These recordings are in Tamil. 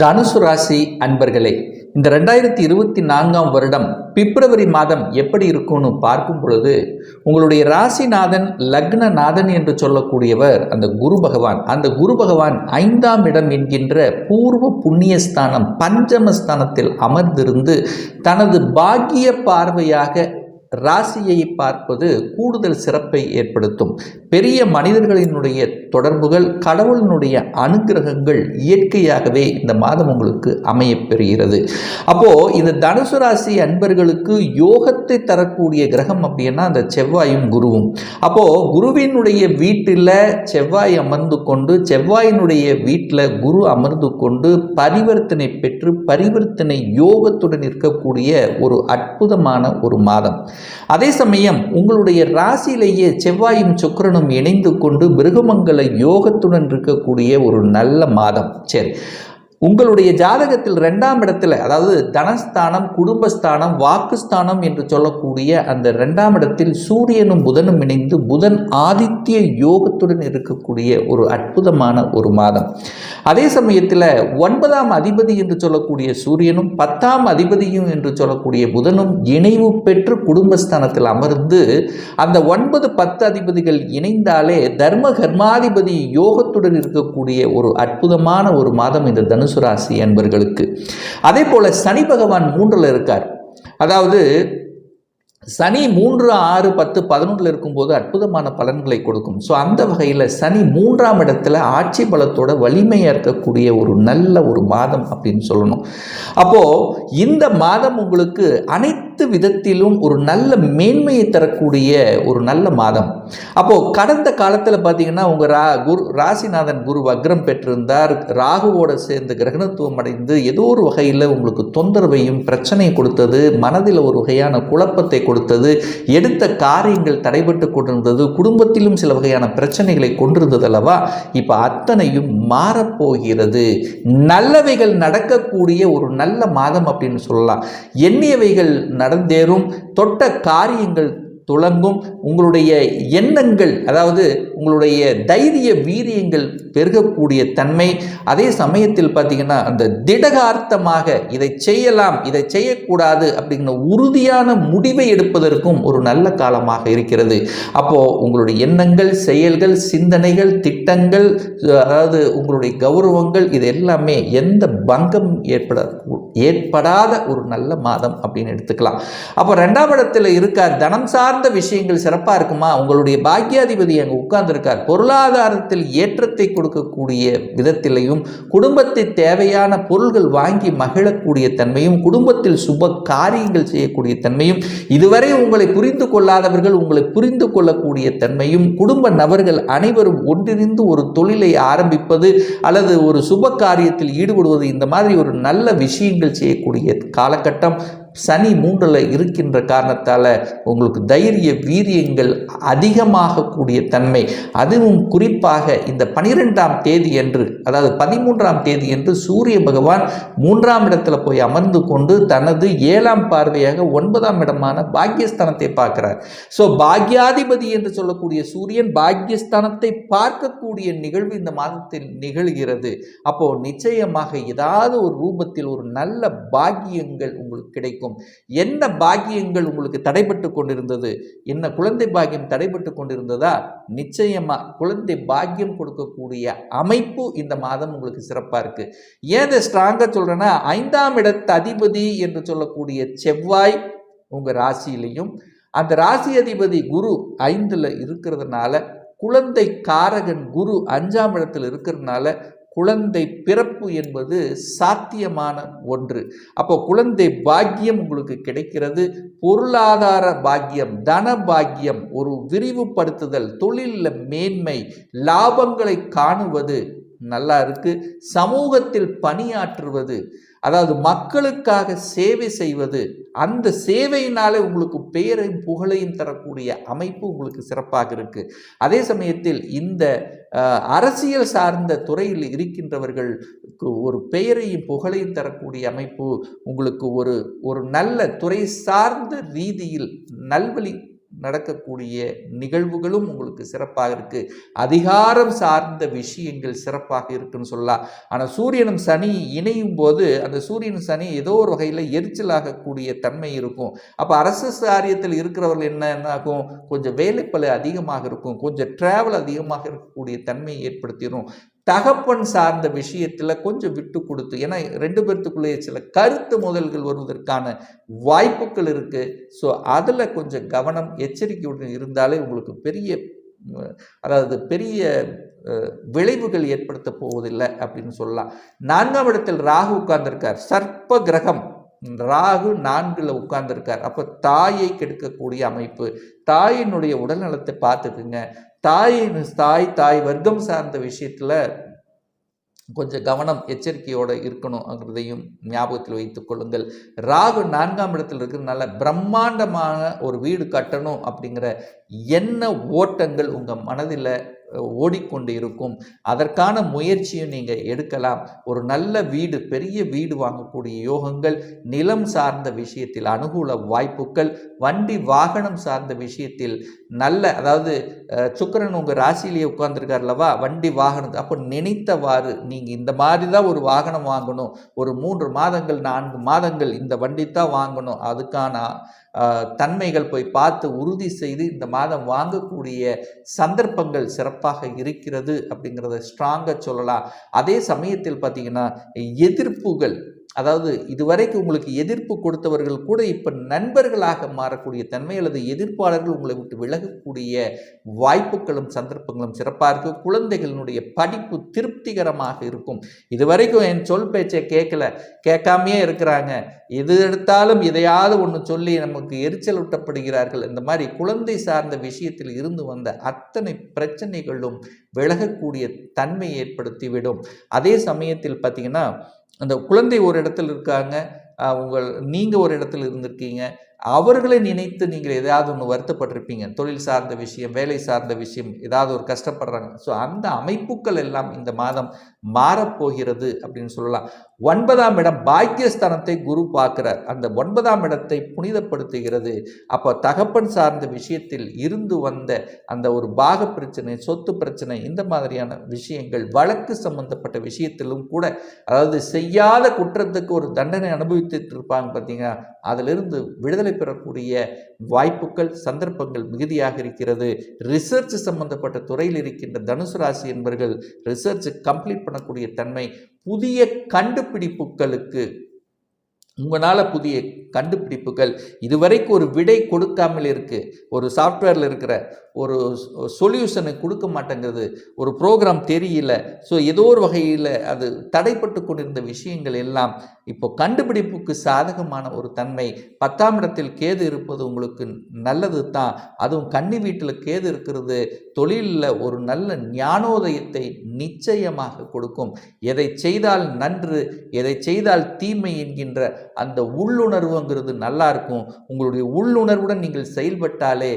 தனுசு ராசி அன்பர்களே இந்த ரெண்டாயிரத்தி இருபத்தி நான்காம் வருடம் பிப்ரவரி மாதம் எப்படி இருக்கும்னு பார்க்கும் பொழுது உங்களுடைய ராசிநாதன் லக்னநாதன் என்று சொல்லக்கூடியவர் அந்த குரு பகவான் அந்த குரு பகவான் ஐந்தாம் இடம் என்கின்ற பூர்வ புண்ணியஸ்தானம் பஞ்சமஸ்தானத்தில் அமர்ந்திருந்து தனது பாக்கிய பார்வையாக ராசியை பார்ப்பது கூடுதல் சிறப்பை ஏற்படுத்தும். பெரிய மனிதர்களினுடைய தொடர்புகள் கடவுளினுடைய அனுகிரகங்கள் இயற்கையாகவே இந்த மாதம் உங்களுக்கு அமையப்பெறுகிறது. அப்போது அப்போ இந்த தனுசு ராசி அன்பர்களுக்கு யோகத்தை தரக்கூடிய கிரகம் அப்படின்னா அந்த செவ்வாயும் குருவும். அப்போ குருவினுடைய வீட்டில் செவ்வாய் அமர்ந்து கொண்டு செவ்வாயினுடைய வீட்டில் குரு அமர்ந்து கொண்டு பரிவர்த்தனை பெற்று பரிவர்த்தனை யோகத்துடன் இருக்கக்கூடிய ஒரு அற்புதமான ஒரு மாதம். அதே சமயம் உங்களுடைய ராசியிலேயே செவ்வாயும் சுக்கரனும் இணைந்து கொண்டு மிருகமங்கல யோகத்துடன் இருக்கக்கூடிய ஒரு நல்ல மாதம். சரி. உங்களுடைய ஜாதகத்தில் ரெண்டாம் இடத்துல அதாவது தனஸ்தானம் குடும்பஸ்தானம் வாக்குஸ்தானம் என்று சொல்லக்கூடிய அந்த ரெண்டாம் இடத்தில் சூரியனும் புதனும் இணைந்து புதன் ஆதித்ய யோகத்துடன் இருக்கக்கூடிய ஒரு அற்புதமான ஒரு மாதம். அதே சமயத்தில் ஒன்பதாம் அதிபதி என்று சொல்லக்கூடிய சூரியனும் பத்தாம் அதிபதியும் என்று சொல்லக்கூடிய புதனும் இணைவு பெற்று குடும்பஸ்தானத்தில் அமர்ந்து அந்த ஒன்பது பத்து அதிபதிகள் இணைந்தாலே தர்ம கர்மாதிபதி யோகத்துடன் இருக்கக்கூடிய ஒரு அற்புதமான ஒரு மாதம் இந்த தனுசு ராசி என்பர்களுக்கு அதே போல சனி பகவான் மூன்றில் இருக்கார். அதாவது சனி மூன்று ஆறு பத்து பதினொன்றில் இருக்கும்போது அற்புதமான பலன்களை கொடுக்கும். ஸோ அந்த வகையில் சனி மூன்றாம் இடத்துல ஆட்சி பலத்தோட வலிமையாக இருக்கக்கூடிய ஒரு நல்ல ஒரு மாதம் அப்படின்னு சொல்லணும். அப்போது இந்த மாதம் உங்களுக்கு அனைத்து விதத்திலும் ஒரு நல்ல மேன்மையை தரக்கூடிய ஒரு நல்ல மாதம். அப்போது கடந்த காலத்தில் பார்த்தீங்கன்னா உங்கள் ரா குரு ராசிநாதன் குரு வக்ரம் பெற்றிருந்தார். ராகுவோட சேர்ந்து கிரகணத்துவம் அடைந்து ஏதோ ஒரு வகையில் உங்களுக்கு தொந்தரவையும் பிரச்சனையை கொடுத்தது மனதில் ஒரு வகையான குழப்பத்தை கொடுத்தது எடுத்த காரியங்கள் தடைபட்டு கொண்டிருந்தது குடும்பத்திலும் சில வகையான பிரச்சனைகளை கொண்டிருந்தது அல்லவா? இப்போ அத்தனையும் மாறப்போகிறது. நல்லவைகள் நடக்கக்கூடிய ஒரு நல்ல மாதம் அப்படின்னு சொல்லலாம். எண்ணியவைகள் நடந்தேறும் தொட்ட காரியங்கள் துளங்கும் உங்களுடைய எண்ணங்கள் அதாவது உங்களுடைய தைரிய வீரியங்கள் பெருகக்கூடிய தன்மை அதே சமயத்தில் பார்த்தீங்கன்னா அந்த திடகார்த்தமாக இதை செய்யலாம் இதை செய்யக்கூடாது அப்படிங்கிற உறுதியான முடிவை எடுப்பதற்கும் ஒரு நல்ல காலமாக இருக்கிறது. அப்போது உங்களுடைய எண்ணங்கள் செயல்கள் சிந்தனைகள் திட்டங்கள் அதாவது உங்களுடைய கௌரவங்கள் இது எல்லாமே எந்த பங்கம் ஏற்பட ஏற்படாத ஒரு நல்ல மாதம் அப்படின்னு எடுத்துக்கலாம். அப்போ ரெண்டாம் இடத்துல இருக்கார் தனம் சார்ந்த விஷயங்கள் சிறப்பாக இருக்குமா? உங்களுடைய பாக்கியாதிபதி அங்கே உட்கார்ந்துருக்கார். பொருளாதாரத்தில் ஏற்றத்தை கொடுக்கக்கூடிய விதத்திலையும் குடும்பத்தை தேவையான பொருள்கள் வாங்கி மகிழக்கூடிய தன்மையும் குடும்பத்தில் சுப காரியங்கள் செய்யக்கூடிய தன்மையும் இதுவரை உங்களை புரிந்து கொள்ளாதவர்கள் உங்களை புரிந்து கொள்ளக்கூடிய தன்மையும் குடும்ப நபர்கள் அனைவரும் ஒன்றிணைந்து ஒரு தொழிலை ஆரம்பிப்பது அல்லது ஒரு சுப காரியத்தில் ஈடுபடுவது இந்த மாதிரி ஒரு நல்ல விஷயங்கள் செய்யக்கூடிய காலகட்டம். சனி மூன்றில் இருக்கின்ற காரணத்தால் உங்களுக்கு தைரிய வீரியங்கள் அதிகமாகக்கூடிய தன்மை. அதுவும் குறிப்பாக இந்த பனிரெண்டாம் தேதி என்று அதாவது பதிமூன்றாம் தேதி என்று சூரிய பகவான் மூன்றாம் இடத்துல போய் அமர்ந்து கொண்டு தனது ஏழாம் பார்வையாக ஒன்பதாம் இடமான பாக்கியஸ்தானத்தை பார்க்கிறார். ஸோ பாக்யாதிபதி என்று சொல்லக்கூடிய சூரியன் பாக்கியஸ்தானத்தை பார்க்கக்கூடிய நிகழ்வு இந்த மாதத்தில் நிகழ்கிறது. அப்போ நிச்சயமாக ஏதாவது ஒரு ரூபத்தில் ஒரு நல்ல பாக்கியங்கள் உங்களுக்கு கிடைக்கும். என்ன பாக்கியங்கள் உங்களுக்கு தடைபட்டு கொண்டிருந்தது? என்ன குழந்தை பாக்கியம் தடைபட்டு கொண்டிருந்ததா? நிச்சயமா குழந்தை பாக்கியம் கொடுக்கக்கூடிய அமைப்பு இந்த மாதம் உங்களுக்கு சிறப்பாக இருக்கு. ஏன் இதை ஸ்ட்ராங்காக சொல்றேன்னா ஐந்தாம் இடத்து அதிபதி என்று சொல்லக்கூடிய செவ்வாய் உங்க ராசியிலையும் அந்த ராசி அதிபதி குரு ஐந்துல இருக்கிறதுனால குழந்தை காரகன் குரு அஞ்சாம் இடத்தில் இருக்கிறதுனால குழந்தை பிறப்பு என்பது சாத்தியமான ஒன்று. அப்போ குழந்தை பாக்கியம் உங்களுக்கு கிடைக்கிறது. பொருளாதார பாக்கியம் தன பாக்கியம் ஒரு விரிவுபடுத்துதல் தொழிலில் மேன்மை லாபங்களை காணுவது நல்லா இருக்கு. சமூகத்தில் பணியாற்றுவது அதாவது மக்களுக்காக சேவை செய்வது அந்த சேவையினாலே உங்களுக்கு பெயரையும் புகழையும் தரக்கூடிய அமைப்பு உங்களுக்கு சிறப்பாக இருக்குது அதே சமயத்தில் இந்த அரசியல் சார்ந்த துறையில் இருக்கின்றவர்களுக்கு ஒரு பெயரையும் புகழையும் தரக்கூடிய அமைப்பு உங்களுக்கு ஒரு ஒரு நல்ல துறை சார்ந்த ரீதியில் நல்வழி நடக்கக்கூடிய நிகழ்வுகளும் உங்களுக்கு சிறப்பாக இருக்கு. அதிகாரம் சார்ந்த விஷயங்கள் சிறப்பாக இருக்குன்னு சொல்லலாம். ஆனால் சூரியனும் சனி இணையும் போது அந்த சூரியன் சனி ஏதோ ஒரு வகையில் எரிச்சலாகக்கூடிய தன்மை இருக்கும். அப்போ அரசு காரியத்தில் இருக்கிறவர்கள் என்ன என்னாகும்? கொஞ்சம் வேலைப்பளு அதிகமாக இருக்கும். கொஞ்சம் டிராவல் அதிகமாக இருக்கக்கூடிய தன்மையை ஏற்படுத்திடும் தகப்பன் சார்ந்த விஷயத்தில் கொஞ்சம் விட்டு கொடுத்து ஏன்னா ரெண்டு பேர்த்துக்குள்ளேயே சில கருத்து முதல்கள் வருவதற்கான வாய்ப்புகள் இருக்குது ஸோ அதில் கொஞ்சம் கவனம் எச்சரிக்கையுடன் இருந்தாலே உங்களுக்கு பெரிய அதாவது பெரிய விளைவுகள் ஏற்படுத்த போவதில்லை அப்படின்னு சொல்லலாம். நான்காம் இடத்தில் ராகு உட்கார்ந்திருக்கார். சர்ப்ப கிரகம். ராகு நான்கில் உட்கார்ந்திருக்கார். அப்போ தாயை கெடுக்கக்கூடிய அமைப்பு. தாயினுடைய உடல்நலத்தை பார்த்துக்குங்க. தாயின் தாய் தாய் வர்க்கம் சார்ந்த விஷயத்தில் கொஞ்சம் கவனம் எச்சரிக்கையோடு இருக்கணுங்கிறதையும் ஞாபகத்தில் வைத்துக் கொள்ளுங்கள். ராகு நான்காம் இடத்தில் இருக்கிறதுனால பிரம்மாண்டமான ஒரு வீடு கட்டணும் அப்படிங்கிற என்ன ஓட்டங்கள் உங்கள் மனதில் ஓடிக்கொண்டு இருக்கும். அதற்கான முயற்சியும் நீங்கள் எடுக்கலாம். ஒரு நல்ல வீடு பெரிய வீடு வாங்கக்கூடிய யோகங்கள் நிலம் சார்ந்த விஷயத்தில் அனுகூல வாய்ப்புகள் வண்டி வாகனம் சார்ந்த விஷயத்தில் நல்ல அதாவது சுக்கரன் உங்கள் ராசியிலேயே உட்காந்துருக்கார் அல்லவா? வண்டி வாகனம் அப்போ நினைத்தவாறு நீங்கள் இந்த மாதிரி தான் ஒரு வாகனம் வாங்கணும். ஒரு மூன்று மாதங்கள் நான்கு மாதங்கள் இந்த வண்டி தான் வாங்கணும். அதுக்கான தன்மைகள் போய் பார்த்து உறுதி செய்து இந்த மாதம் வாங்கக்கூடிய சந்தர்ப்பங்கள் சிறப்பாக இருக்கிறது அப்படிங்கிறத ஸ்ட்ராங்காக சொல்லலாம். அதே சமயத்தில் பார்த்தீங்கன்னா எதிர்ப்புகள் அதாவது இதுவரைக்கும் உங்களுக்கு எதிர்ப்பு கொடுத்தவர்கள் கூட இப்போ நண்பர்களாக மாறக்கூடிய தன்மை அல்லது எதிர்ப்பாளர்கள் உங்களை விட்டு விலகக்கூடிய வாய்ப்புகளும் சந்தர்ப்பங்களும் சிறப்பாக இருக்கும் குழந்தைகளினுடைய படிப்பு திருப்திகரமாக இருக்கும். இதுவரைக்கும் என் சொல் பேச்சை கேட்கல கேட்காமையே இருக்கிறாங்க. எது எடுத்தாலும் எதையாவது ஒன்று சொல்லி நமக்கு எரிச்சல் ஊட்டப்படுகிறார்கள் இந்த மாதிரி குழந்தை சார்ந்த விஷயத்தில் இருந்து வந்த அத்தனை பிரச்சனைகளும் விலகக்கூடிய தன்மை ஏற்படுத்திவிடும். அதே சமயத்தில் பார்த்தீங்கன்னா அந்த குழந்தை ஒரு இடத்துல இருக்காங்க உங்கள் நீங்கள் ஒரு இடத்துல இருந்திருக்கீங்க அவர்களை நினைத்து நீங்கள் எதாவது ஒன்று வருத்தப்பட்டிருப்பீங்க. தொழில் சார்ந்த விஷயம் வேலை சார்ந்த விஷயம் ஏதாவது ஒரு கஷ்டப்படுறாங்க. ஸோ அந்த அமைப்புகள் எல்லாம் இந்த மாதம் மாறப்போகிறது அப்படின்னு சொல்லலாம். ஒன்பதாம் இடம் பாக்கியஸ்தானத்தை குரு பார்க்கிறார். அந்த ஒன்பதாம் இடத்தை புனிதப்படுத்துகிறது. அப்போ தகப்பன் சார்ந்த விஷயத்தில் இருந்து வந்த அந்த ஒரு பாக பிரச்சனை சொத்து பிரச்சனை இந்த மாதிரியான விஷயங்கள் வழக்கு சம்பந்தப்பட்ட விஷயத்திலும் கூட அதாவது செய்யாத குற்றத்துக்கு ஒரு தண்டனை அனுபவித்துட்டு இருப்பாங்க பார்த்தீங்கன்னா அதிலிருந்து விடுதலை பெறக்கூடிய வாய்ப்புகள் சந்தர்ப்பங்கள் மிகுதியாக இருக்கிறது. ரிசர்ச் சம்பந்தப்பட்ட துறையில் இருக்கின்ற தனுசு ராசி என்பவர்கள் ரிசர்ச் கம்ப்ளீட் பண்ணக்கூடிய தன்மை புதிய கண்டுபிடிப்புகளுக்கு உங்களால் புதிய கண்டுபிடிப்புகள் இதுவரைக்கும் ஒரு விடை கொடுக்காமல் இருக்குது ஒரு சாஃப்ட்வேரில் இருக்கிற ஒரு சொல்யூஷனை கொடுக்க மாட்டேங்கிறது. ஒரு ப்ரோக்ராம் தெரியல. ஸோ ஏதோ ஒரு வகையில் அது தடைப்பட்டு கொண்டிருந்த விஷயங்கள் எல்லாம் இப்போ கண்டுபிடிப்புக்கு சாதகமான ஒரு தன்மை. பத்தாம் இடத்தில் கேது இருப்பது உங்களுக்கு நல்லது தான் அதுவும் கன்னி வீட்டில் கேது இருக்கிறது தொழிலில் ஒரு நல்ல ஞானோதயத்தை நிச்சயமாக கொடுக்கும். எதை செய்தால் நன்று எதை செய்தால் தீமை என்கின்ற அந்த உள்ளுணர்வுங்கிறது நல்லா இருக்கும். உங்களுடைய உள்ளுணர்வுடன் நீங்கள் செயல்பட்டாலே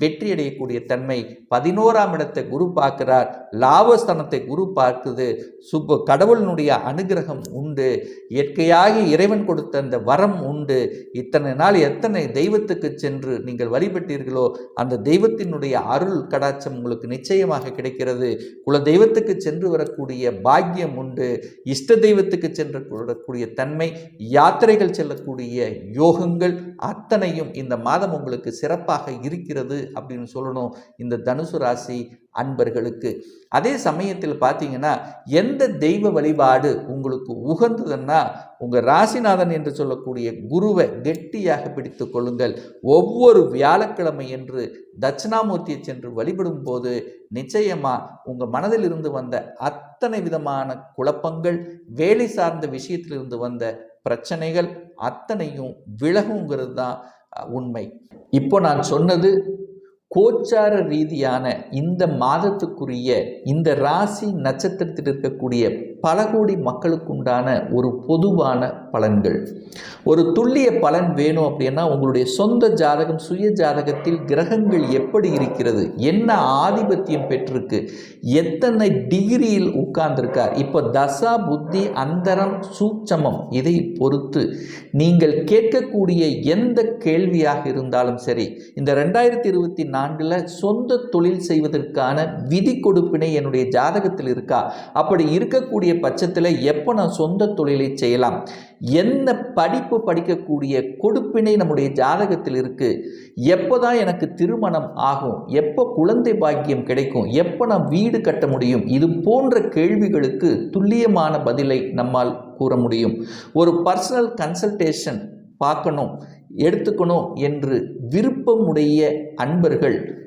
வெற்றியடையக்கூடிய தன்மை பதினோராம் இடத்தை குரு பார்க்கிறார். லாபஸ்தானத்தை குரு பார்க்குது. சுப கடவுளினுடைய அனுகிரகம் உண்டு. இயற்கையாக இறைவன் கொடுத்த அந்த வரம் உண்டு. இத்தனை நாள் எத்தனை தெய்வத்துக்கு சென்று நீங்கள் வழிபட்டீர்களோ அந்த தெய்வத்தினுடைய அருள் கடாச்சம் உங்களுக்கு நிச்சயமாக கிடைக்கிறது. குல தெய்வத்துக்கு சென்று வரக்கூடிய பாக்கியம் உண்டு. இஷ்ட தெய்வத்துக்கு சென்று வரக்கூடிய தன்மை யாத்திரைகள் செல்லக்கூடிய யோகங்கள் அத்தனையும் இந்த மாதம் உங்களுக்கு சிறப்பாக இருக்கிறது. அப்படின்னு சொல்லணும் இந்த தனுசு ராசி அன்பர்களுக்கு. அதே சமயத்தில் பார்த்தீங்கன்னா எந்த தெய்வ வழிபாடு உங்களுக்கு உகந்ததுன்னா உங்கள் ராசிநாதன் என்று சொல்லக்கூடிய குருவை கெட்டியாக பிடித்து கொள்ளுங்கள். ஒவ்வொரு வியாழக்கிழமை என்று தட்சிணாமூர்த்தியை சென்று வழிபடும் போது நிச்சயமாக உங்கள் மனதில் இருந்து வந்த அத்தனை விதமான குழப்பங்கள் வேலை சார்ந்த விஷயத்திலிருந்து வந்த பிரச்சனைகள் அத்தனையும் விலகுங்கிறது தான் உண்மை. இப்போ நான் சொன்னது கோச்சார ரீதியான இந்த மாதத்துக்குரிய இந்த ராசி நட்சத்திரத்தில் இருக்கக்கூடிய பல கோடி மக்களுக்குண்டான ஒரு பொதுவான பலன்கள். ஒரு துல்லிய பலன் வேணும் அப்படின்னா உங்களுடைய சொந்த ஜாதகம் சுய ஜாதகத்தில் கிரகங்கள் எப்படி இருக்கிறது என்ன ஆதிபத்தியம் பெற்றிருக்கு எத்தனை டிகிரியில் உட்கார்ந்திருக்கார் இப்போ தசா புத்தி அந்தரம் சூட்சமம் இதை பொறுத்து நீங்கள் கேட்கக்கூடிய எந்த கேள்வியாக இருந்தாலும் சரி இந்த ரெண்டாயிரத்தி இருபத்தி நான்கில் சொந்த தொழில் செய்வதற்கான விதி கொடுப்பினை என்னுடைய ஜாதகத்தில் இருக்கா அப்படி இருக்கக்கூடிய பட்சத்தில் எப்போ நான் சொந்த தொழிலை செய்யலாம்? என்ன படிப்பு படிக்கக்கூடிய கொடுப்பினை நம்முடைய ஜாதகத்தில் இருக்கு? எப்போ தான் எனக்கு திருமணம் ஆகும்? எப்போ குழந்தை பாக்கியம் கிடைக்கும்? எப்போ நான் வீடு கட்ட முடியும்? இது போன்ற கேள்விகளுக்கு துல்லியமான பதிலை நம்மால் கூற முடியும். ஒரு பர்சனல் கன்சல்டேஷன் பார்க்கணும் எடுத்துக்கணும் என்று விருப்பமுடைய அன்பர்கள்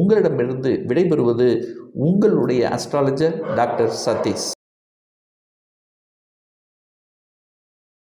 உங்களிடமிருந்து விடைபெறுவது உங்களுடைய அஸ்ட்ராலஜர் டாக்டர் சதீஷ்.